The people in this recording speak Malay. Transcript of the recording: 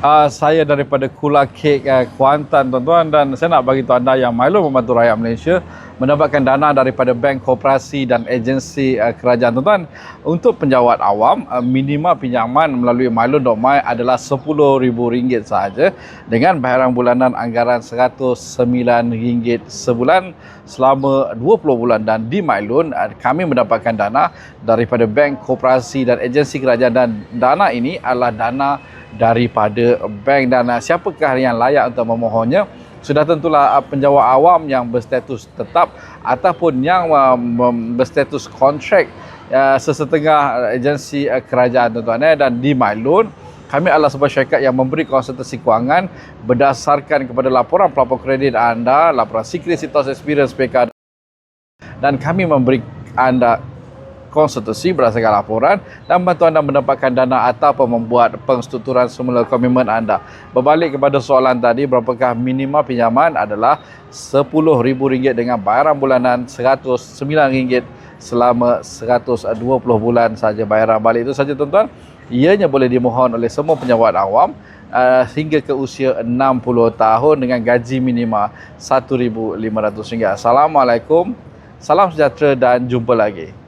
Uh, saya daripada Kula Cake uh, Kuantan tuan-tuan. Dan saya nak bagi tahu anda yang malu membantu rakyat Malaysia mendapatkan dana daripada bank koperasi dan agensi uh, kerajaan tuan-tuan. Untuk penjawat awam uh, minimal pinjaman melalui Milo.my adalah RM10,000 sahaja dengan bayaran bulanan anggaran RM109 sebulan selama 20 bulan. Dan di MyLoan uh, kami mendapatkan dana daripada bank koperasi dan agensi kerajaan. Dan dana ini adalah dana daripada bank. Dan uh, siapakah yang layak untuk memohonnya? Sudah tentulah uh, penjawat awam yang berstatus tetap ataupun yang uh, berstatus kontrak sesetengah agensi kerajaan tuan-tuan eh, dan di MyLoan kami adalah sebuah syarikat yang memberi konsultasi kewangan berdasarkan kepada laporan pelapor kredit anda, laporan Secret Tos Experience PK dan kami memberi anda konsultasi berdasarkan laporan dan bantu anda mendapatkan dana atau membuat pengstrukturan semula komitmen anda. Berbalik kepada soalan tadi, berapakah minimal pinjaman adalah RM10,000 dengan bayaran bulanan RM109 selama 120 bulan saja bayaran balik itu saja tuan-tuan. Ianya boleh dimohon oleh semua penjawat awam uh, hingga ke usia 60 tahun dengan gaji minimal RM1,500. Assalamualaikum. Salam sejahtera dan jumpa lagi.